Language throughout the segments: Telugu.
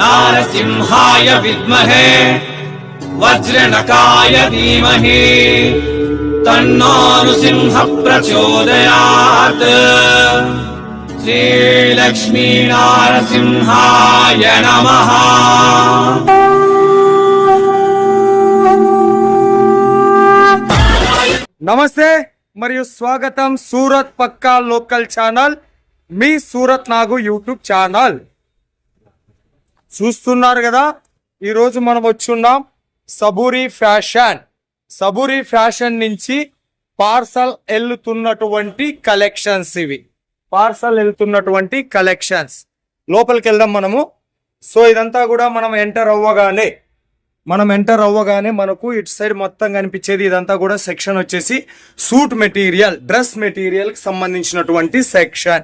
నారసింహాయ విద్మహే వజ్రనకాయ ధీమహి తన్నానుసింహ ప్రచోదయాత్ శ్రీలక్ష్మీనారసింహాయ నమ. నమస్తే మరియు స్వాగతం సూరత్ పక్కా లోకల్ ఛానల్. మీ సూరత్ నాగు యూట్యూబ్ ఛానల్. చూస్తున్నారు కదా? ఈరోజు మనం వచ్చున్నాం సబూరి ఫ్యాషన్. సబూరి ఫ్యాషన్ నుంచి పార్సల్ వెళ్తున్నటువంటి కలెక్షన్స్ ఇవి. పార్సల్ వెళ్తున్నటువంటి కలెక్షన్స్. లోపలికి వెళ్దాం మనము. సో ఇదంతా కూడా మనం ఎంటర్ అవ్వగానే మనం ఎంటర్ అవ్వగానే మనకు ఇటు సైడ్ మొత్తం కనిపించేది ఇదంతా కూడా సెక్షన్ వచ్చేసి సూట్ మెటీరియల్ డ్రెస్ మెటీరియల్కి సంబంధించినటువంటి సెక్షన్.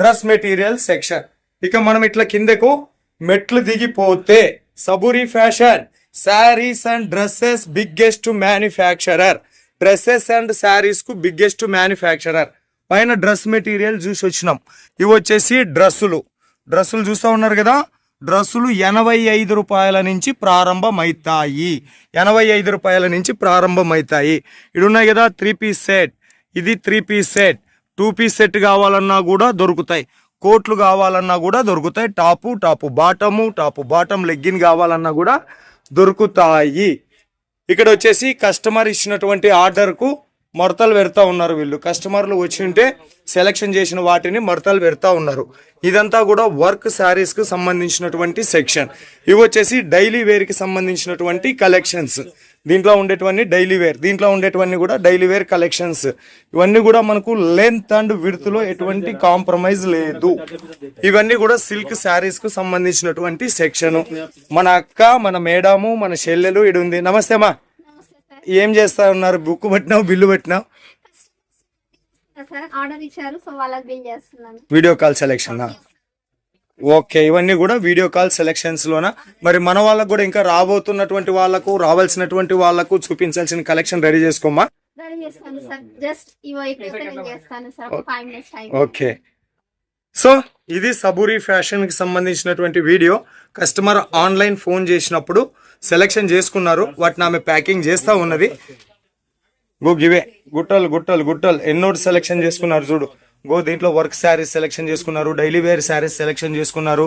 Dress material section. ఇక మనం ఇట్లా కిందకు మెట్లు దిగిపోతే Saburi fashion. Saris and dresses biggest manufacturer. Dresses and శారీస్కు biggest manufacturer. పైన డ్రెస్ మెటీరియల్ చూసి వచ్చినాం. ఇవి వచ్చేసి డ్రెస్సులు. డ్రెస్సులు చూస్తూ ఉన్నారు కదా? డ్రెస్సులు ఎనభై ఐదు రూపాయల నుంచి ప్రారంభమవుతాయి ఎనభై ఐదు రూపాయల నుంచి ప్రారంభమవుతాయి ఇడున్నాయి ఉన్నాయి కదా? Three piece set. ఇది three piece set. Two piece set కావాలన్నా కూడా దొరుకుతాయి. కోట్లు కావాలన్నా కూడా దొరుకుతాయి. Top top bottom top bottom legging కావాలన్నా కూడా దొరుకుతాయి. ఇక్కడ వచ్చేసి కస్టమర్ ఇచ్చినటువంటి ఆర్డర్కు మడతలు పెడతా ఉన్నారు వీళ్ళు. కస్టమర్లు వచ్చి ఉంటే సెలెక్షన్ చేసిన వాటిని మడతలు పెడతా ఉన్నారు. ఇదంతా కూడా వర్క్ శారీస్కు సంబంధించినటువంటి సెక్షన్. ఇవి వచ్చేసి డైలీ వేర్కి సంబంధించినటువంటి కలెక్షన్స్. దీంట్లో ఉండేటువంటి డైలీ వేర్ దీంట్లో ఉండేటువంటి కూడా డైలీ వేర్ కలెక్షన్స్ ఇవన్నీ కూడా మనకు లెంత్ అండ్ విడ్త్లో ఎటువంటి కాంప్రమైజ్ లేదు. ఇవన్నీ కూడా సిల్క్ శారీస్కు సంబంధించినటువంటి సెక్షన్ మన అక్క మన మేడము మన చెల్లెలు ఇడు ఉంది. నమస్తే అమ్మా. ఏం చేస్తా ఉన్నారు? బుక్ పెట్టినావు బిల్లు పెట్టినావు? వీడియో కాల్ సెలెక్షన్ ఓకే ఇవన్నీ కూడా వీడియో కాల్ సెలెక్షన్స్ లోన? మరి మన వాళ్ళకు కూడా ఇంకా రాబోతున్నటువంటి వాళ్ళకు రావాల్సినటువంటి వాళ్ళకు చూపించాల్సిన కలెక్షన్ రెడీ చేసుకోమా రెడీ చేస్తాను సార్. జస్ట్ ఇవో ఇప్పుడు నేను చేస్తాను. సార్. ఒక five minutes time okay. So ఇది సబూరి ఫ్యాషన్కి సంబంధించినటువంటి వీడియో. కస్టమర్ ఆన్లైన్ ఫోన్ చేసినప్పుడు సెలెక్షన్ చేసుకున్నారు. వాటిని ఆమె ప్యాకింగ్ చేస్తా ఉన్నది. గో గివే గుట్టలు గుట్టలు గుట్టలు. ఎన్నో సెలెక్షన్ చేసుకున్నారు చూడు. గో దీంట్లో వర్క్ శారీస్ సెలెక్షన్ చేసుకున్నారు డైలీ వేర్ శారీస్ సెలెక్షన్ చేసుకున్నారు.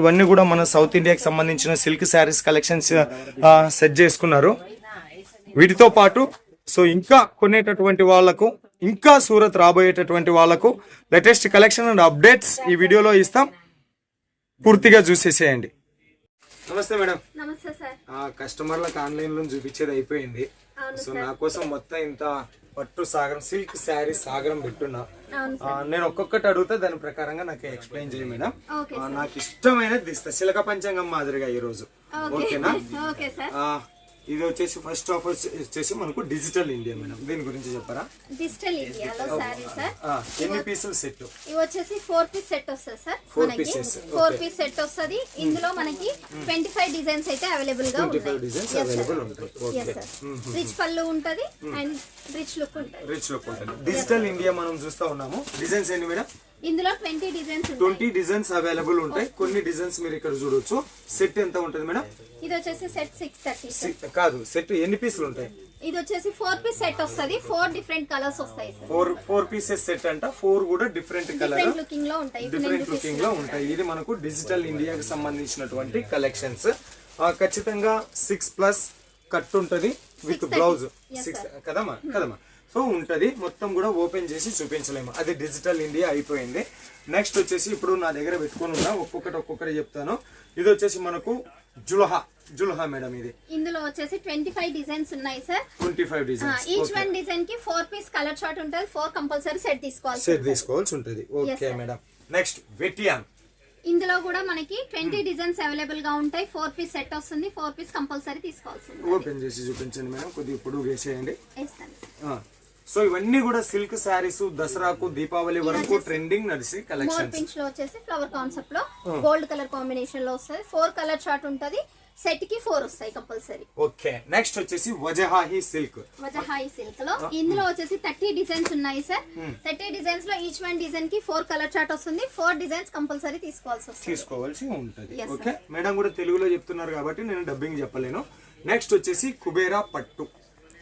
ఇవన్నీ కూడా మన సౌత్ ఇండియాకి సంబంధించిన సిల్క్ శారీస్ కలెక్షన్స్ సెట్ చేసుకున్నారు. వీటితో పాటు సో ఇంకా కొనేటటువంటి వాళ్ళకు ఇంకా సూరత్ రాబోయేటటువంటి వాళ్ళకు లేటెస్ట్ కలెక్షన్ అండ్ అప్డేట్స్ ఈ వీడియోలో ఇస్తాం. పూర్తిగా చూసేసేయండి. నమస్తే మేడం. నమస్తే సార్. కస్టమర్లకు ఆన్లైన్లో చూపించేది అయిపోయింది. సో నా కోసం మొత్తం ఇంత పట్టు సాగరం సిల్క్ శారీ సాగరం పెట్టున్నా. నేను ఒక్కొక్కటి అడుగుతా దాని ప్రకారంగా నాకు ఎక్స్ప్లెయిన్ చేయ మేడం. నాకు ఇష్టమైనది తీస్తా చిలక పంచాంగం మాదిరిగా ఈ రోజు ఓకే ఓకేనా ఇది వచ్చేసి ఫస్ట్ ఆఫ్ వచ్చేసి మనకు డిజిటల్ ఇండియా మేడం దీని గురించి చెప్పరా? డిజిటల్ ఇండియాలో సారీ సార్ ఎన్ని పీసులు సెట్ ఇవి వచ్చేసి ఫోర్ పీస్ సెట్ వస్తుంది సార్ మనకి pieces, four okay. Piece set వస్తుంది. ఇందులో మనకి ట్వంటీ ఫైవ్ డిజైన్స్ అయితే అవైలబుల్గా ఉంటాయి. Yes, okay sir. రిచ్ పళ్ళు ఉంటది అండ్ రిచ్ లుక్ ఉంటది. రిచ్ లుక్ ఉంటుంది. డిజిటల్ ఇండియా మనం చూస్తా ఉన్నాము. డిజైన్స్ ఏంటి మేడం ఇందులో twenty designs twenty designs available ఉంటాయి. కొన్ని డిజైన్స్ మీరు ఇక్కడ చూడొచ్చు. సెట్ ఎంత ఉంటుంది మేడం? ఇది వచ్చేసి సెట్ సిక్స్ థర్టీ కాదు సెట్ ఎన్ని పీసులు ఉంటాయి? ఇది వచ్చేసి ఫోర్ పీస్ సెట్ వస్తుంది. ఫోర్ డిఫరెంట్ కలర్స్ వస్తాయి ఫోర్ ఫోర్ పీసెస్ సెట్ అంట. ఫోర్ కూడా డిఫరెంట్ కలర్ లుకింగ్లో ఉంటాయి. డిఫరెంట్ లుకింగ్లో ఉంటాయి. ఇది మనకు డిజిటల్ ఇండియాకి సంబంధించినటువంటి కలెక్షన్స్ ఖచ్చితంగా సిక్స్ ప్లస్ కట్ ఉంటది విత్ బ్లౌజ్ సిక్స్ కదమ్మా కదమ్మా. సో ఉంటది. మొత్తం కూడా ఓపెన్ చేసి చూపించలేము. అది డిజిటల్ ఇండియా అయిపోయింది. నెక్స్ట్ వచ్చేసి ఇప్పుడు నా దగ్గర పెట్టుకొని ఉన్నా ఒక్కొక్కటి ఒక్కొక్కటి చెప్తాను. ఇది వచ్చేసి మనకు జుల్హా జుల్హా మేడం ఇది. ఇందులో వచ్చేసి ట్వంటీ ఫైవ్ డిజైన్స్ ఉన్నాయి sir. Twenty five designs. Each one డిజైన్కి ఫోర్ పీస్ కలర్ షార్ట్ ఉంటుంది ఫోర్ కంపల్సరీ సెట్ తీసుకోవాలి సెట్ తీసుకోవాల్సి ఉంటుంది. ఓకే. మేడం నెక్స్ట్ వెటియాన్ ఇందులో కూడా మనకి ట్వంటీ డిజైన్స్ అవైలబుల్గా ఉంటాయి. ఫోర్ పీస్ సెట్ వస్తుంది ఫోర్ పీస్ కంపల్సరీ తీసుకోవాల్సింది ఓపెన్ చేసి చూపించండి మేడం కొద్దిగా పొడుగు వేసేయండి. వేస్తాను సో ఇవన్నీ కూడా సిల్క్ శారీస్ దసరాకు దీపావళి వరకు ట్రెండింగ్ నడిచి మోర్ కలెక్షన్స్ పించ్లో వచ్చేసి ఫ్లవర్ కాన్సెప్ట్లో. గోల్డ్ కలర్ కాంబినేషన్లో వస్తుంది. ఫోర్ కలర్ షార్ట్ ఉంటది. సెట్కి ఫోర్ వస్తాయి కంపల్సరీ ఓకే నెక్స్ట్ వచ్చేసి వజహాహి సిల్క్ వజహాయి సిల్క్లో. ఇందులో వచ్చేసి థర్టీ డిజైన్స్ ఉన్నాయి సార్ థర్టీ డిజైన్స్లో ఈచ్ వన్ డిజైన్కి ఫోర్ కలర్ చార్ట్ వస్తుంది. ఫోర్ డిజైన్స్ కంపల్సరీ తీసుకోవాల్సి వస్తుంది. తీసుకోవాల్సి ఉంటుంది. ఓకే మేడం కూడా తెలుగులో చెప్తున్నారు కాబట్టి నేను డబ్బింగ్ చెప్పలేను. నెక్స్ట్ వచ్చేసి కుబేరా పట్టు.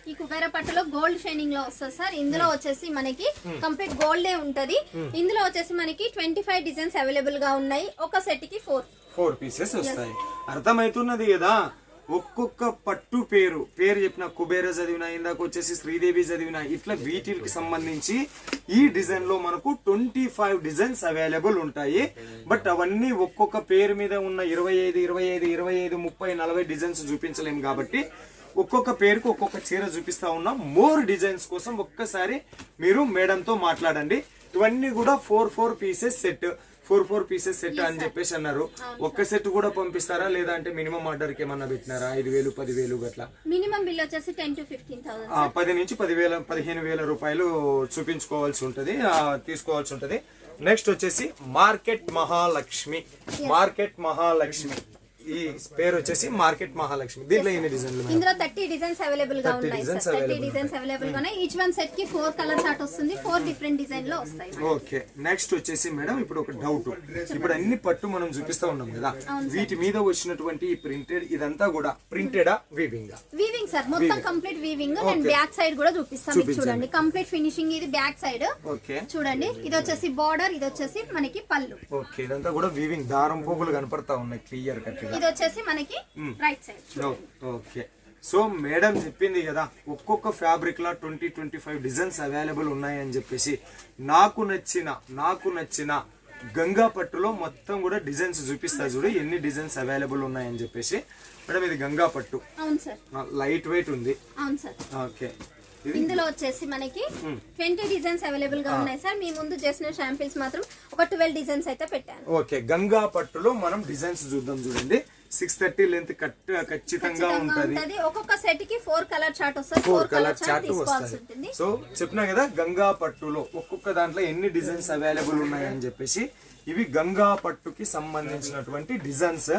ఈ కుబేర పట్టులో గోల్డ్ షైనింగ్లో వస్తుంది సార్. ఇందులో వచ్చేసి మనకి కంప్లీట్ గోల్డే ఉంటది. ఇందులో వచ్చేసి మనకి ట్వంటీ ఫైవ్ డిజైన్స్ అవైలబుల్గా ఉన్నాయి. ఒక సెట్కి ఫోర్. ఫోర్ పీసెస్ వస్తాయి. అర్థమవుతున్నది కదా? ఒక్కొక్క పట్టు పేరు. పేరు చెప్పిన కుబేర చదివిన ఇందాక వచ్చేసి శ్రీదేవి చదివిన ఇట్లా వీటికి సంబంధించి ఈ డిజైన్లో మనకు ట్వంటీ ఫైవ్ డిజైన్స్ అవైలబుల్ ఉంటాయి. బట్ అవన్నీ ఒక్కొక్క పేరు మీద ఉన్న ఇరవై ఐదు ఇరవై ఐదు ఇరవై ఐదు ముప్పై నలభై డిజైన్స్ చూపించలేము కాబట్టి ఒక్కొక్క పేరుకు ఒక్కొక్క చీర చూపిస్తా ఉన్నాం. మోర్ డిజైన్స్ కోసం ఒక్కసారి మీరు మేడంతో మాట్లాడండి. ఇవన్నీ కూడా four four pieces set four four pieces set అని చెప్పేసి అన్నారు. ఒక్క సెట్ కూడా పంపిస్తారా? లేదా అంటే మినిమం ఆర్డర్కి ఏమన్నా పెట్టినారా? ఐదు వేలు పదివేలు గట్లా? మినిమం బిల్ వచ్చేసి టెన్ టు ఫిఫ్టీన్ థౌసండ్ పది నుంచి పదివేల పదిహేను వేల రూపాయలు చూపించుకోవాల్సి ఉంటది. తీసుకోవాల్సి ఉంటది. నెక్స్ట్ వచ్చేసి మార్కెట్ మహాలక్ష్మి మార్కెట్ మహాలక్ష్మి ఈ పేరు వచ్చేసి మార్కెట్ మహాలక్ష్మి. దీంట్లో ఎన్ని డిజైన్లు? ఇందులో థర్టీ డిజైన్స్ అవైలబుల్గా 30 ఉన్నాయి థర్టీ డిజైన్స్ అవైలబుల్గా ఉన్నాయి. ఈచ్ వన్ సెట్కి ఫోర్ కలర్ చార్ట్ వస్తుంది ఫోర్ డిఫరెంట్ డిజైన్లో వస్తాయి ఓకే నెక్స్ట్ వచ్చేసి మేడం ఇప్పుడు ఒక డౌట్ ఇప్పుడు అన్ని పట్టు మనం చూపిస్తా ఉన్నాం కదా. వీటి మీద వచ్చినటువంటి ప్రింటెడ్ ఇదంతా కూడా ప్రింటెడా వీవింగ్ వీవింగ్ సార్ మొత్తం కంప్లీట్ వీవింగ్ నేను Okay. బ్యాక్ సైడ్ కూడా చూపిస్తాను చూపించండి. చూడండి. కంప్లీట్ ఫినిషింగ్ ఇది బ్యాక్ సైడ్ ఓకే చూడండి. ఇది వచ్చేసి బార్డర్ ఇది వచ్చేసి మనకి పళ్ళు. ఓకే ఇదంతా కూడా వీవింగ్ దారం పోగులు కనపడతా ఉన్నాయి క్లియర్ కట్గా. ఇది వచ్చేసి మనకి right side okay so madam చెప్పింది కదా ఒక్కొక్క ఫ్యాబ్రిక్ లా twenty twenty five designs available ఉన్నాయని చెప్పేసి. నాకు నచ్చిన నాకు నచ్చిన గంగా పట్టులో మొత్తం కూడా డిజైన్స్ చూపిస్తా చూడు ఎన్ని డిజైన్స్ అవైలబుల్ ఉన్నాయని చెప్పేసి. మేడం ఇది గంగా పట్టు. లైట్ వెయిట్ ఉంది. ఓకే ఇందులో వచ్చేసి మనకి ట్వంటీ డిజైన్స్ అవైలబుల్గా ఉన్నాయి సార్. మీ ముందు చేసిన షాంపిల్స్ మాత్రం ఒక ట్వెల్వ్ డిజైన్స్ అయితే పెట్టాను. ఓకే గంగా పట్టులో మనం డిజైన్స్ చూద్దాం చూడండి. సిక్స్ థర్టీ లెంత్ కట్ ఖచ్చితంగా ఉంటది. ఒక్కొక్క సెట్కి ఫోర్ కలర్ చార్ట్ వస్తుంది. ఫోర్ కలర్ చార్ట్ వస్తుంది. సో చెప్పినా కదా గంగా పట్టులో ఒక్కొక్క దాంట్లో ఎన్ని డిజైన్స్ అవైలబుల్ ఉన్నాయని చెప్పేసి ఇవి గంగా పట్టుకి సంబంధించినటువంటి డిజైన్స్.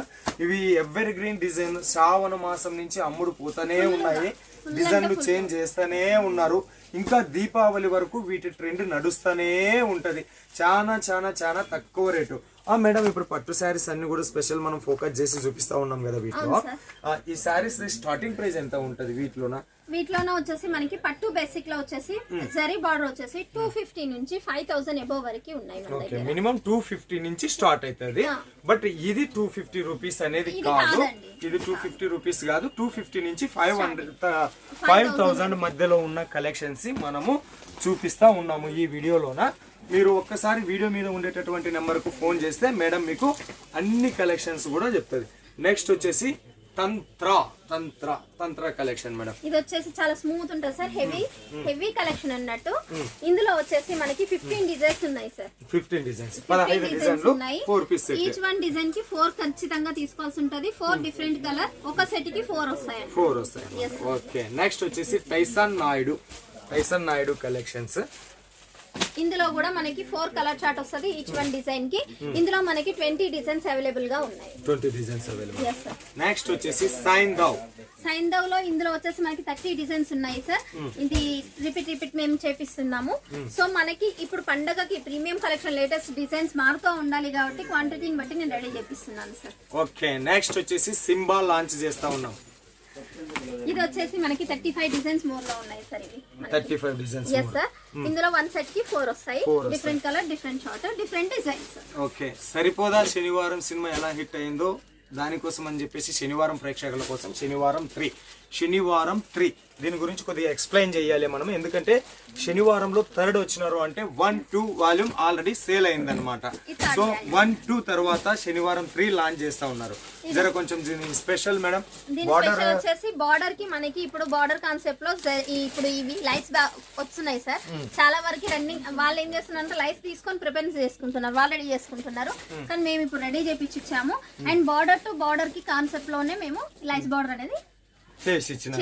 ఇవి ఎవర్ గ్రీన్ డిజైన్ శ్రావణ మాసం నుంచి అమ్ముడు పోతానే ఉన్నాయి. డిజైన్లు చేంజ్ చేస్తూనే ఉన్నారు. ఇంకా దీపావళి వరకు వీటి ట్రెండ్ నడుస్తూనే ఉంటది. చాలా చాలా చాలా తక్కువ రేటు. మేడం ఇప్పుడు పట్టు శారీస్ అన్ని కూడా స్పెషల్ మనం ఫోకస్ చేసి చూపిస్తా ఉన్నాం కదా వీటిలో. ఈ శారీస్ స్టార్టింగ్ ప్రైస్ ఎంత ఉంటది వీటిలోనా? వీటిలోనే వచ్చేసి మనకి పట్టు బేసిక్లో వచ్చేసి జరీ బార్డర్ వచ్చేసి టూ ఫిఫ్టీ నుంచి ఫైవ్ థౌసండ్ ఎబో వరకు ఉన్నాయి మినిమం టూ ఫిఫ్టీ నుంచి స్టార్ట్ అవుతుంది. బట్ ఇది టూ ఫిఫ్టీ రూపీస్ అనేది కాదు. ఇది టూ ఫిఫ్టీ రూపీస్ కాదు. టూ ఫిఫ్టీ నుంచి ఫైవ్ హండ్రెడ్ ఫైవ్ థౌసండ్ మధ్యలో ఉన్న కలెక్షన్స్ మనము చూపిస్తా ఉన్నాము ఈ వీడియోలోన. మీరు ఒక్కసారి వీడియో మీద ఉండేటటువంటి నెంబర్కు ఫోన్ చేస్తే మేడం మీకు అన్ని కలెక్షన్స్ కూడా చెప్తుంది. నెక్స్ట్ వచ్చేసి తంత్ర తంత్ర తంత్ర కలెక్షన్ మేడం. ఇది వచ్చేసి చాలా స్మూత్ ఉంటుంది సార్ హెవీ హెవీ కలెక్షన్ అన్నట్టు. ఇందులో వచ్చేసి మనకి ఫిఫ్టీన్ డిజైన్స్ ఉన్నాయి సార్. Fifteen designs. పదహైదు డిజైన్స్ డిజైన్లు ఉన్నాయి. ఫోర్ పీస్ ఈచ్ వన్ డిజైన్కి ఫోర్ ఖచ్చితంగా తీసుకోవాల్సి ఉంటది. ఫోర్ డిఫరెంట్ కలర్ ఒక సెట్కి ఫోర్ వస్తాయి ఫోర్ వస్తాయి. ఓకే నెక్స్ట్ వచ్చేసి Tyson Naidu Tyson Naidu collections ఇందులో కూడా మనకి ఫోర్ కలర్ చార్ట్ వస్తుంది ఈచ్ వన్ డిజైన్కి. ఇందులో మనకి ట్వంటీ డిజైన్స్ అవైలబుల్గా ఉన్నాయి. Twenty designs available yes sir next వచ్చేసి సైన్ దావ్లో ఇందులో వచ్చేసి మనకి థర్టీ డిజైన్స్ ఉన్నాయి సార్ ఇది రిపీట్ రిపీట్ మేము చేపిస్తున్నాము. సో మనకి ఇప్పుడు పండగకి ప్రీమియం కలెక్షన్ లేటెస్ట్ డిజైన్స్ మారుతూ ఉండాలి కాబట్టి క్వాంటిటీని బట్టి నేను రెడీ చేపిస్తున్నాను సార్ ఓకే నెక్స్ట్ వచ్చేసి సింబా లాంచ్ చేస్తా ఉన్నాం. ఇది వచ్చేసి మనకి థర్టీ ఫైవ్ డిజైన్స్ మోర్లో ఉన్నాయి సార్ ఇవి. Thirty five designs yes sir ఇందులో వన్ సెట్కి ఫోర్ వస్తాయి. Different colour different short different designs okay సరిపోదా? శనివారం సినిమా ఎలా హిట్ అయిందో దానికోసం అని చెప్పేసి శనివారం ప్రేక్షకుల కోసం శనివారం త్రీ శనివారం త్రీ దీని గురించి కొద్దిగా ఎక్స్ప్లెయిన్ చేయాలి మనం. ఎందుకంటే శనివారంలో థర్డ్ వచ్చినారు అంటే one two volume already sale అయిందనమాట సో వన్ టూ తర్వాత శనివారం త్రీ లాంచ్ చేస్తా ఉన్నారు. జర కొంచెం స్పెషల్ మేడం దీని బార్డర్ వచ్చేసి బార్డర్కి మనకి ఇప్పుడు బార్డర్ కాన్సెప్ట్లో ఇప్పుడు ఇవి లైట్స్ వస్తున్నాయి సార్. చాలా వరకు రన్నింగ్ వాళ్ళు ఏం చేస్తున్నారంటే లైట్స్ తీసుకొని ప్రిపేర్ చేసుకుంటున్నారు. వాళ్ళు రెడీ చేసుకుంటున్నారు. కానీ మేము ఇప్పుడు రెడీ చేపించి ఇచ్చాము. అండ్ బార్డర్ టు బార్డర్కి కాన్సెప్ట్లోనే మేము లైట్స్ బార్డర్ అనేది చేసి ఇచ్చిన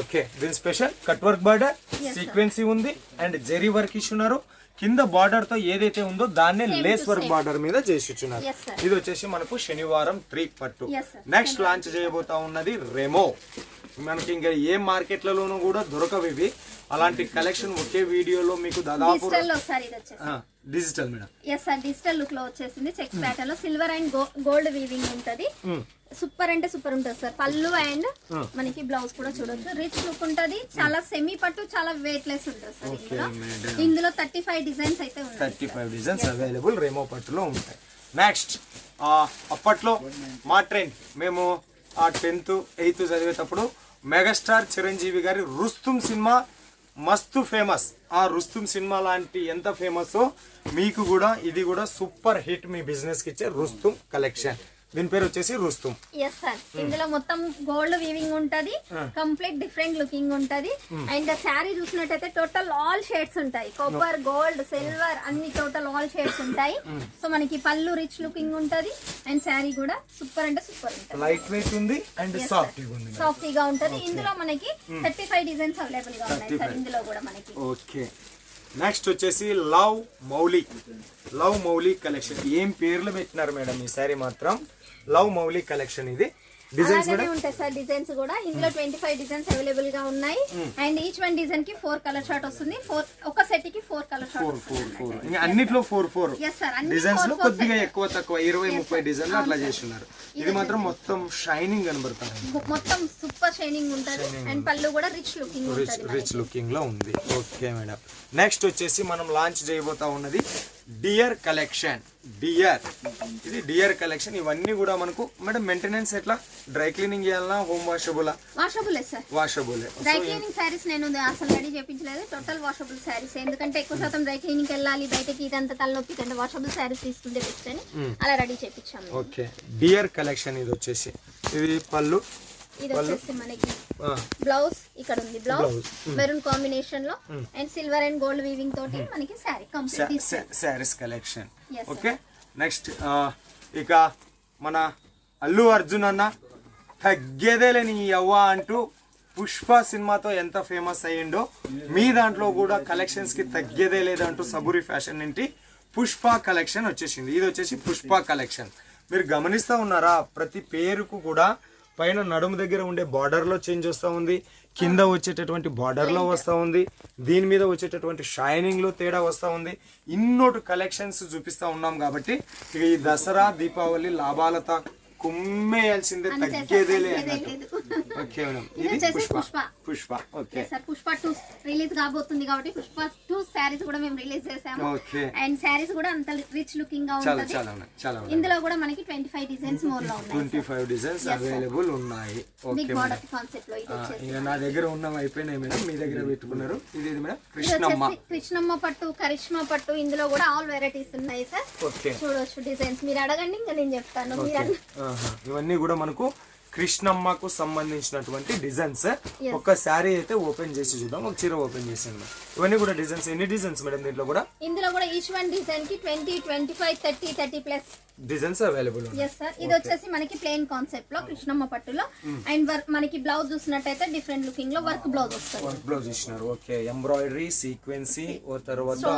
ఓకే దీని స్పెషల్ కట్ వర్క్ బార్డర్. సీక్వెన్సీ ఉంది అండ్ జెరీ వర్క్ ఇస్తున్నారు కింద బార్డర్తో ఏదైతే ఉందో దాన్నే లేస్ వర్క్. బార్డర్ మీద చేసి ఇచ్చున్నారు. ఇది వచ్చేసి మనకు శనివారం త్రీ పట్టు. నెక్స్ట్ లాంచ్ చేయబోతా ఉన్నది రెమో మనకి ఇంకా ఏ మార్కెట్లలోనూ కూడా దొరకవు ఇవి. అలాంటి కలెక్షన్ ఒకే వీడియోలో మీకు దాదాపు digital madam yes sir digital లుక్లో వచ్చేసింది. చెక్స్ ప్యాటర్న్లో సిల్వర్ అండ్ గోల్డ్ వీవింగ్ ఉంటది. సూపర్ అంటే సూపర్ ఉంటుంది సార్ పళ్ళు అండ్ Hmm. మనకి బ్లౌజ్ కూడా చూడొచ్చు. రిచ్ లుక్ ఉంటది. చాలా సెమీ పట్టు చాలా వెయిట్ లెస్ ఉంటుంది సార్ ఇందులో. ఇందులో థర్టీ ఫైవ్ డిజైన్స్ అయితే thirty five designs available Remo పట్టులో ఉంటాయి. నెక్స్ట్ అప్పట్లో మా ట్రెండ్ మేము ఆ టెన్త్ ఎయిత్ చదివేటప్పుడు మెగాస్టార్ చిరంజీవి గారి రుస్తుం సినిమా మస్తు ఫేమస్ ఆ రుస్తుం సినిమా లాంటి ఎంత ఫేమస్ మీకు కూడా ఇది కూడా సూపర్ హిట్ మీ బిజినెస్కి ఇచ్చే రుస్తుం కలెక్షన్ దీని పేరు వచ్చేసి రుస్తుం. ఎస్ సార్ ఇందులో మొత్తం గోల్డ్ వీవింగ్ ఉంటది. కంప్లీట్ డిఫరెంట్ లుకింగ్ ఉంటది. అండ్ శారీ చూసినట్టయితే టోటల్ ఆల్ షేడ్స్ ఉంటాయి. కాపర్ గోల్డ్ సిల్వర్ అన్ని టోటల్ ఆల్ షేడ్స్ ఉంటాయి. సో మనకి పళ్ళు రిచ్ లుకింగ్ ఉంటది. అండ్ శారీ కూడా సూపర్ అంటే సూపర్ ఉంటది. లైట్ వెయిట్ ఉంది అండ్ సాఫ్ట్ ఉంది సాఫ్ట్గా ఉంటది. ఇందులో మనకి థర్టీ ఫైవ్ డిజైన్స్ అవైలబుల్గా ఉన్నాయి సార్ 35. ఇందులో కూడా మనకి. ఓకే నెక్స్ట్ వచ్చేసి love Mouli love Mouli collection ఏం పేర్లు పెట్టినారు మేడం ఈ సారీ మాత్రం? లవ్ మౌలి కలెక్షన్ ఇది. డిజైన్స్ అలాగనే మేడం? ఉంటాయి సార్ డిజైన్స్ కూడా. ఇందులో ట్వంటీ ఫైవ్ డిజైన్స్ అవైలబుల్గా ఉన్నాయి. అండ్ ఈచ్ వన్ డిజైన్కి ఫోర్ కలర్ వస్తుంది. ఫోర్ ఒక సెట్కి four colour four four four ఇంకా అన్నిట్లో ఫోర్ ఫోర్ డిజైన్స్లో కొద్దిగా. ఎక్కువ తక్కువ. ఇరవై ముప్పై డిజైన్లు అట్లా చేస్తున్నారు. ఇది మాత్రం మొత్తం షైనింగ్ కనబడుతుంది. మొత్తం సూపర్ షైనింగ్ ఉంటది. అండ్ పళ్ళు కూడా రిచ్ లుకింగ్ రిచ్ లుకింగ్లో ఉంది. ఓకే మేడం నెక్స్ట్ వచ్చేసి మనం లాంచ్ చేయబోతా ఉన్నది డియర్ కలెక్షన్ డియర్ ఇది డియర్ కలెక్షన్ ఇవన్నీ కూడా మనకు మేడం మెయింటెనెన్స్ ఎట్లా? డ్రై క్లీనింగ్ చేయాలన్నా home వాషబులా washable sir washable dry cleaning saris నేను అసలు రెడీ చేయించలేదు టోటల్ వాషబుల్ శారీస్ ఎందుకంటే ఎక్కువ శాతం డ్రై క్లీనింగ్ వెళ్ళాలి బయటకి ఇదంతా తలనొప్పి కంటే వాషబుల్ శారీస్ తీసుకుంటే బెస్ట్ అని అలా రెడీ చేయించాము. ఓకే డియర్ కలెక్షన్ ఇది వచ్చేసి. ఇది పళ్ళు. ఇది వచ్చేసి మనకి బ్లౌజ్ ఇక్కడ ఉంది. బ్లౌజ్. మెరూన్ కాంబినేషన్లో and silver and gold weaving తోటి మనకి sari complete saris collection. Okay next ఇక మన అల్లు అర్జున్ అన్న తగ్గేదేలే నీ అవ్వ అంటూ పుష్ప సినిమాతో ఎంత ఫేమస్ అయ్యిండో మీ దాంట్లో కూడా కలెక్షన్స్కి తగ్గేదే లేదంటూ సబూరి ఫ్యాషన్ నుండి పుష్ప కలెక్షన్ వచ్చేసింది. ఇది వచ్చేసి పుష్ప కలెక్షన్ మీరు గమనిస్తా ఉన్నారా? ప్రతి పేరుకు కూడా పైన నడుము దగ్గర ఉండే బార్డర్లో చేంజ్ వస్తూ ఉంది. కింద వచ్చేటటువంటి బార్డర్లో వస్తూ ఉంది. దీని మీద వచ్చేటటువంటి షైనింగ్లో తేడా వస్తూ ఉంది. ఇన్నోటి కలెక్షన్స్ చూపిస్తా ఉన్నాం కాబట్టి ఈ దసరా దీపావళి లాభాలతో కుమ్మేయాల్సిందే తగ్గేదేలే తగ్గేదే అన్నట్టు. లేదు. Okay madam. ఇది Pushpa. Pushpa. Okay. Sir Pushpa two release కాబోతుంది కాబట్టి పుష్ప టూ శారీస్ కూడా మేము రిలీజ్ చేసాము. అండ్ శారీస్ కూడా అంత రిచ్ లుకింగ్గా ఉంటది. చాలా చాలా ఇందులో కూడా మనకి ట్వంటీ ఫైవ్ డిజైన్స్ మోర్లో ఉన్నాయి ట్వంటీ ఫైవ్ డిజైన్స్ అవైలబుల్ ఉన్నాయి. ఓకే కాన్సెప్ట్లో ఇది నా దగ్గర ఉన్నవి అయిపోయినాయి మేడం. మీ దగ్గర పెట్టుకున్నారు. ఇది ఇది మేడం? కృష్ణమ్మ. కృష్ణమ్మ పట్టు కరిష్మా పట్టు. ఇందులో కూడా ఆల్ వెరైటీస్ ఉన్నాయి సార్ ఓకే. చూడొచ్చు డిజైన్స్ మీరు అడగండి ఇంకా నేను చెప్తాను. మీరు. ఇవన్నీ కూడా మనకు కృష్ణమ్మకు సంబంధించినటువంటి డిజైన్స్. ఒక శారీ అయితే ఓపెన్ చేసి చూద్దాం. ఒక చీర ఓపెన్ చేసాను ఇవన్నీ కూడా డిజైన్స్ ఎన్ని డిజైన్స్ మేడం దీంట్లో కూడా? ఇందులో కూడా ఈచ్ వన్ డిజైన్కి twenty twenty five thirty thirty plus designs available yes sir ఇది వచ్చేసి మనకి ప్లెయిన్ కాన్సెప్ట్లో కృష్ణమ్మ పట్టులో. అండ్ వర్క్ మనకి బ్లౌజ్ చూసినట్టయితే డిఫరెంట్ లుకింగ్లో వర్క్ బ్లౌజ్ వస్తుంది. వర్క్ బ్లౌజ్ ఇచ్చినారు. ఓకే ఎంబ్రాయిడరీ సీక్వెన్సీ ఓ తర్వాత.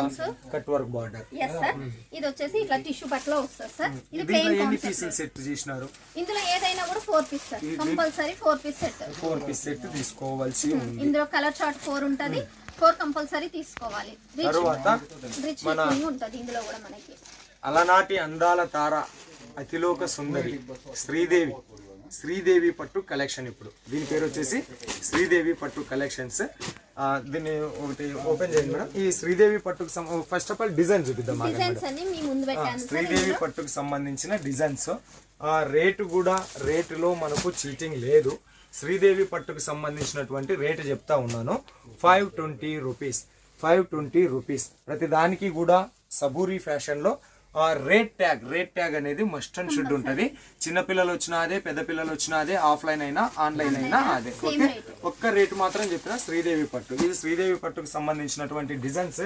Cut work border yes sir ఇది వచ్చేసి ఇట్లా టిష్యూ పట్టులో వస్తుంది సార్ ఇది దీంట్లో ప్లెయిన్ కాన్సెప్ట్ సెట్ చేసినారు? ఇందులో ఏదైనా కూడా four piece sir compulsory four piece set four piece set తీసుకోవాల్సి ఉంది. ఇందులో కలర్ చార్ట్ ఫోర్ ఉంటది. ఫోర్ కంపల్సరీ తీసుకోవాలి. తరువాత రిచ్ మన- లుకింగ్ ఉంటది ఇందులో కూడా మనకి. అలనాటి అందాల తార అతిలోక సుందరి శ్రీదేవి. శ్రీదేవి పట్టు కలెక్షన్ ఇప్పుడు. దీని పేరు వచ్చేసి శ్రీదేవి పట్టు కలెక్షన్స్ దీన్ని ఒకటి ఓపెన్ చేయండి మేడం. ఈ శ్రీదేవి పట్టుకు ఫస్ట్ ఆఫ్ ఆల్ డిజైన్ చూపిద్దాం శ్రీదేవి పట్టుకు సంబంధించిన డిజైన్స్ రేటు కూడా రేటులో మనకు చీటింగ్ లేదు. శ్రీదేవి పట్టుకు సంబంధించినటువంటి రేటు చెప్తా ఉన్నాను. Five twenty rupees five twenty rupees ప్రతి దానికి కూడా సబూరి ఫ్యాషన్లో ఆ రేట్ ట్యాగ్ రేట్ ట్యాగ్ అనేది మస్ట్ అండ్ షుడ్ ఉంటుంది. చిన్నపిల్లలు వచ్చినా అదే పెద్ద పిల్లలు వచ్చినా అదే ఆఫ్లైన్ అయినా ఆన్లైన్ అయినా అదే. ఓకే. ఒక్క రేటు మాత్రం చెప్పిన శ్రీదేవి పట్టు. ఇది శ్రీదేవి పట్టుకు సంబంధించినటువంటి డిజైన్స్.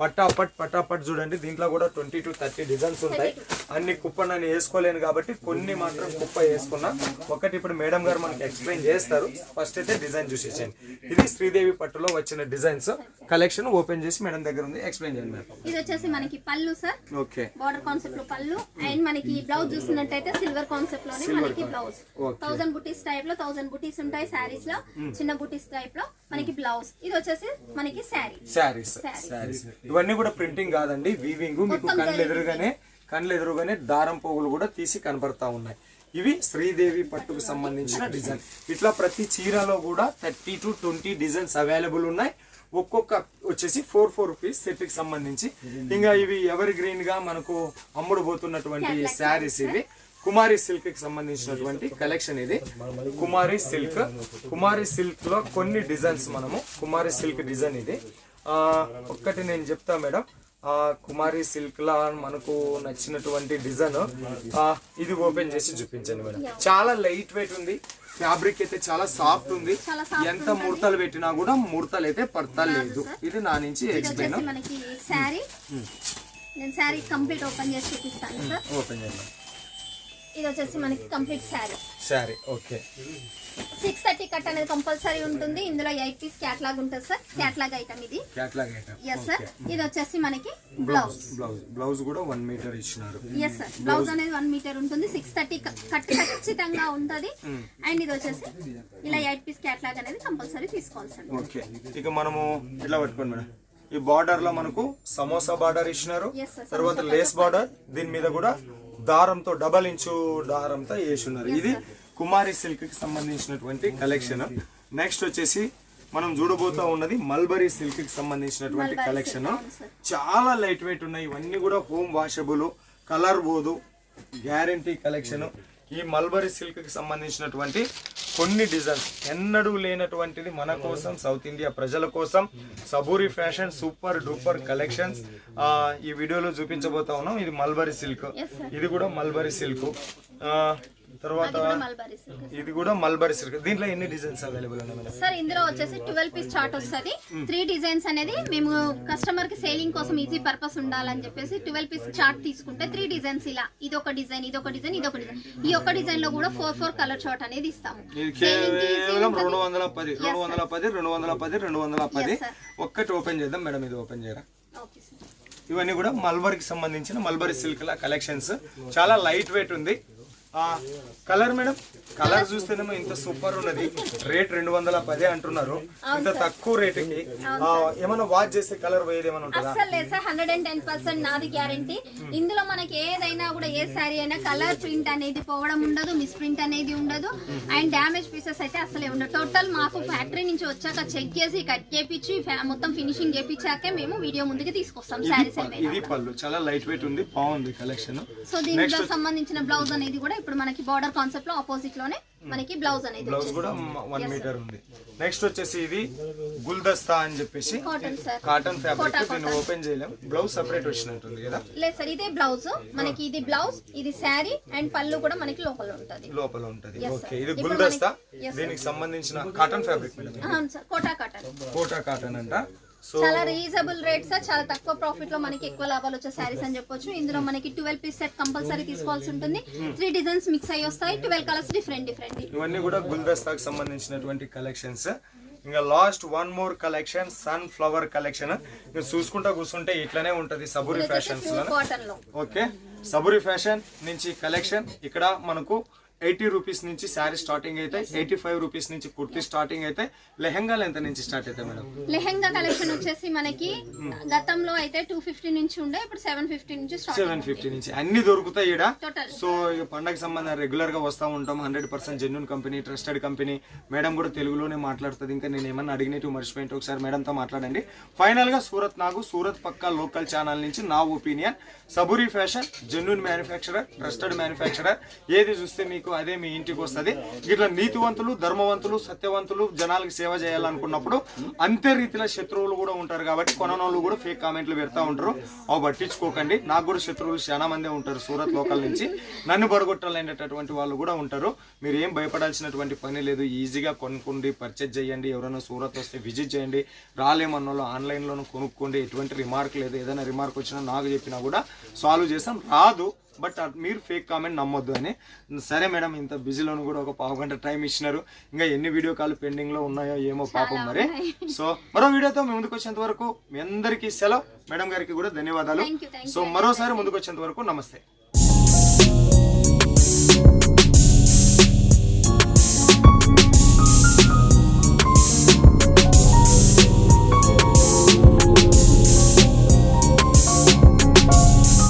పటాపట్ పటాపట్ చూడండి. దీంట్లో కూడా ట్వంటీ టు థర్టీ డిజైన్స్ ఉంటాయి. అన్ని కుప్ప నేను వేసుకోలేను కాబట్టి కొన్ని మాత్రం కుప్ప వేసుకున్నా. ఒకటి ఇప్పుడు మేడం గారు మనకి ఎక్స్ప్లెయిన్ చేస్తారు. ఫస్ట్ అయితే డిజైన్ చూసేసాను ఇది శ్రీదేవి పట్టులో వచ్చిన డిజైన్స్ కలెక్షన్ ఓపెన్ చేసి మేడం దగ్గర ఉంది. ఎక్స్ప్లెయిన్ చేయండి మేడం. ఇది వచ్చేసి మనకి పళ్ళు సార్ ఓకే బార్డర్ కాన్సెప్ట్లో పళ్ళు. అండ్ మనకి బ్లౌజ్ చూస్తున్నట్టయితే సిల్వర్ కాన్సెప్ట్లోనే మనకి బ్లౌజ్. థౌసండ్ బుటీస్ టైప్లో థౌసండ్ బుటీస్ ఉంటాయి శారీస్లో. చిన్న బుటీస్ టైప్లో మనకి బ్లౌజ్ ఇది వచ్చేసి మనకి శారీ శారీస్. శారీస్ ఇవన్నీ కూడా ప్రింటింగ్ కాదండి వీవింగ్ మీకు కళ్ళు ఎదురుగానే కళ్ళు ఎదురుగానే దారం పోగులు కూడా తీసి కనపడతా ఉన్నాయి. ఇవి శ్రీదేవి పట్టుకు సంబంధించిన డిజైన్. ఇట్లా ప్రతి చీరలో కూడా thirty to twenty designs available ఉన్నాయి. ఒక్కొక్క వచ్చేసి ఫోర్ ఫోర్ రూపీస్ సెట్కి సంబంధించి. ఇంకా ఇవి ఎవర్ గ్రీన్గా మనకు అమ్ముడు పోతున్నటువంటి శారీస్ ఇవి. కుమారి సిల్క్కి సంబంధించినటువంటి కలెక్షన్ ఇది. కుమారి సిల్క్. కుమారి సిల్క్లో కొన్ని డిజైన్స్ మనము కుమారి సిల్క్ డిజైన్ ఇది. ఒక్కటి నేను చెప్తా మేడం. ఆ కుమారి సిల్క్ లా మనకు నచ్చినటువంటి డిజైన్. ఆ ఇది ఓపెన్ చేసి చూపించండి మేడం. చాలా లైట్ వెయిట్ ఉంది. ఫ్యాబ్రిక్ అయితే చాలా సాఫ్ట్ ఉంది. ఎంత ముడతలు పెట్టినా కూడా ముడతలు అయితే పడతా లేదు ఇది నా నుంచి ఎక్స్ప్లెయిన్ ఓపెన్ చేసి చూపిస్తాను సార్. ఓపెన్ చేయండి ఇది వచ్చేసి మనకి కంప్లీట్ శారీ సరే ఓకే సిక్స్ థర్టీ కట్ అనేది కంపల్సరీ ఉంటుంది. ఇందులో ఎయిట్ పీస్ క్యాట్లాగ్ ఉంటుంది సార్ క్యాట్లాగ్ ఐటమ్ ఇది. క్యాట్లాగ్ ఐటమ్ ఎస్ సార్ ఇది వచ్చేసి మనకి బ్లౌజ్ బ్లౌజ్ బ్లౌజ్ కూడా వన్ మీటర్ ఇచ్చినారు. ఎస్ సార్ బ్లౌజ్ అనేది వన్ మీటర్ ఉంటుంది. సిక్స్ థర్టీ కట్ ఖచ్చితంగా ఉంటుంది. అండ్ ఇది వచ్చేసి ఇలా ఎయిట్ పీస్ క్యాట్లాగ్ అనేది కంపల్సరీ తీసుకోవాలి సార్ ఓకే ఇక మనము ఇట్లా పట్టుకోండి మేడం? ఈ బార్డర్లో మనకు సమోసా బార్డర్ ఇచ్చినారు. తర్వాత లేస్ బార్డర్ దీని మీద కూడా దారంతో డబల్ ఇంచు దారంతో వేసున్నారు. ఇది కుమారి సిల్క్కి సంబంధించినటువంటి కలెక్షన్. నెక్స్ట్ వచ్చేసి మనం చూడబోతా ఉన్నది మల్బరీ సిల్క్కి సంబంధించినటువంటి కలెక్షన్. చాలా లైట్ వెయిట్ ఉన్నాయి. ఇవన్నీ కూడా హోమ్ వాషబుల్ కలర్ పోదు గ్యారంటీ కలెక్షన్ ఈ మల్బరీ సిల్క్కి సంబంధించినటువంటి కొన్ని డిజైన్స్. ఎన్నడూ లేనటువంటిది మన కోసం సౌత్ ఇండియా ప్రజల కోసం. Saburi fashion super duper collections. ఈ వీడియోలో చూపించబోతా ఉన్నాం. ఇది మల్బరీ సిల్క్. ఇది కూడా మల్బరీ సిల్క్. తర్వాత ఇది కూడా మల్బరీ సిల్క్ దీంట్లో ఎన్ని డిజైన్స్ అవైలబుల్ ఉన్నాయి సార్ ఇందులో వచ్చేసి ట్వెల్వ్ పీస్ చార్ట్ వస్తుంది. త్రీ డిజైన్స్ అనేది మేము కస్టమర్కి సేలింగ్ కోసం ఈజీ పర్పస్ ఉండాలని చెప్పేసి ట్వెల్వ్ పీస్ చార్ట్ తీసుకుంటే త్రీ డిజైన్స్ ఇలా. ఇది ఒక డిజైన్ ఇది ఒక డిజైన్ ఇది ఒక డిజైన్ ఈ ఒక్క డిజైన్లో కూడా ఫోర్ ఫోర్ కలర్ చార్ట్ అనేది ఇస్తాము. కేవలం. రెండు వందల పది రెండు వందల పది రెండు వందల పది రెండు వందల పది. ఒక్కటి ఓపెన్ చేద్దాం మేడం ఇది ఓపెన్ చేయరా? ఓకే సార్ ఇవన్నీ కూడా మల్బరీకి సంబంధించిన మల్బరీ సిల్క్ ల కలెక్షన్స్ చాలా లైట్ వెయిట్ ఉంది. కలర్ మేడం కలర్ చూస్తేనేమో ఇంత సూపర్ ఉన్నది. రేట్ రెండు వందల పది అంటున్నారు. ఇంత తక్కువ రేటుకి. ఆ, ఏమైనా వాచ్ చేస్తే కలర్ పోయేది ఏమైనా ఉంటుందా? అస్సలు లేదు sir hundred and ten percent నాది గ్యారంటీ ఇందులో మనకి ఏదైనా కూడా ఏ శారీ అయినా కలర్ ప్రింట్ అనేది పోవడం ఉండదు మిస్ ప్రింట్ అనేది ఉండదు. అండ్ డ్యామేజ్ పీసెస్ అయితే అసలే ఉండదు టోటల్ మాకు ఫ్యాక్టరీ నుంచి వచ్చాక చెక్ చేసి కట్ చేపించి మొత్తం ఫినిషింగ్ చేపించాకే మేము వీడియో ముందుకి తీసుకొస్తాం పళ్ళు. ఇది పళ్ళు. చాలా లైట్ వెయిట్ ఉంది. బాగుంది కలెక్షన్ సో దీనిలో సంబంధించిన బ్లౌజ్ అనేది కూడా ఇప్పుడు మనకి బార్డర్ కాన్సెప్ట్లో ఆపోజిట్లోనే మనకి బ్లౌజ్ అనేది బ్లౌజ్ కూడా వన్ మీటర్ ఉంది. నెక్స్ట్ వచ్చేసి ఇది గుల్దస్తా అని చెప్పేసి కాటన్ సార్ కాటన్ ఫ్యాబ్రిక్ దీన్ని ఓపెన్ చేయలేం. బ్లౌజ్ సెపరేట్ వచ్చినట్టుంది కదా? లేదు సార్ ఇదే బ్లౌజ్ మనకి ఇది బ్లౌజ్ ఇది శారీ అండ్ పళ్ళు కూడా మనకి లోపల ఉంటుంది. లోపల ఉంటది. ఓకే. ఇది గుల్దస్తా. దీనికి సంబంధించిన cotton fabric Kota cotton Kota cotton అంట. చాలా రీజనబుల్ రేట్ సార్ చాలా తక్కువ ప్రాఫిట్లో మనకి ఎక్కువ లాభాలు వచ్చే శారీస్ అని చెప్పొచ్చు. ఇందులో మనకి ట్వెల్వ్ పీస్ సెట్ కంపల్సరీ తీసుకోవాల్సి ఉంటుంది. త్రీ డిజైన్స్ మిక్స్ అయ్యి వస్తాయి. ట్వెల్వ్ కలర్స్ డిఫరెంట్ డిఫరెంట్ ఇవన్నీ కూడా గుల్దస్తాకి సంబంధించినటువంటి కలెక్షన్స్ ఇంకా last one more collection sunflower collection ఇంకా చూసుకుంటా కూర్చుంటే ఇట్లానే ఉంటది సబూరి ఫ్యాషన్స్లో. ఓకే సబూరి ఫ్యాషన్ నుంచి కలెక్షన్ ఇక్కడ మనకు ఎయిటీ రూపీస్ నుంచి శారీ స్టార్టింగ్ అయితే ఎయిటీ ఫైవ్ రూపీస్ నుంచి కుర్తీ స్టార్టింగ్ అయితే లెహంగాలు ఎంత నుంచి స్టార్ట్ అయితే మేడం. లెహెంగా కలెక్షన్ వచ్చేసి మనకి గతంలో అయితే టూ ఫిఫ్టీ నుంచి ఉండే ఇప్పుడు సెవెన్ ఫిఫ్టీ నుంచి సెవెన్ ఫిఫ్టీ నుంచి. అన్ని దొరుకుతాయి టోటల్ సో ఇక పండగ సంబంధం రెగ్యులర్గా వస్తూ ఉంటాం hundred percent genuine company trusted company madam కూడా తెలుగులోనే మాట్లాడుతుంది. ఇంకా నేను ఏమన్నా అడిగినట్టు మర్చిపోయింటే. ఒకసారి మేడంతో మాట్లాడండి. ఫైనల్గా సూరత్ నాగు సూరత్ పక్కా లోకల్ ఛానల్ నుంచి నా opinion Saburi fashion genuine manufacturer trusted manufacturer ఏది చూస్తే మీకు మీకు అదే మీ ఇంటికి వస్తది. ఇట్లా నీతివంతులు ధర్మవంతులు సత్యవంతులు జనాలకు సేవ చేయాలనుకున్నప్పుడు అంతే రీతిలో శత్రువులు కూడా ఉంటారు కాబట్టి కొననోళ్ళు కూడా ఫేక్ కామెంట్లు పెడతా ఉంటారు. అవి పట్టించుకోకండి. నాకు కూడా శత్రువులు చాలా మందే ఉంటారు సూరత్ లోకల్ నుంచి. నన్ను పడగొట్టాలనేటటువంటి వాళ్ళు కూడా ఉంటారు. మీరు ఏం భయపడాల్సినటువంటి పని లేదు. ఈజీగా కొనుక్కోండి పర్చేజ్ చేయండి. ఎవరైనా సూరత్ వస్తే విజిట్ చేయండి. రాలేమన్న వాళ్ళు ఆన్లైన్లోనూ కొనుక్కోండి. ఎటువంటి రిమార్క్ లేదు. ఏదైనా రిమార్క్ వచ్చినా నాకు చెప్పినా కూడా సాల్వ్ చేస్తాం. రాదు. బట్ మీరు ఫేక్ కామెంట్ నమ్మొద్దు అని. సరే మేడం ఇంత బిజీలోను కూడా ఒక పావు గంట టైం ఇచ్చినారు. ఇంకా ఎన్ని వీడియో కాల్ పెండింగ్లో ఉన్నాయో ఏమో పాపం మరి. సో మరో వీడియోతో మీ ముందుకు వచ్చేంత వరకు మీ అందరికీ సెలవు. మేడం గారికి కూడా ధన్యవాదాలు. సో మరోసారి ముందుకు వచ్చేంత వరకు నమస్తే.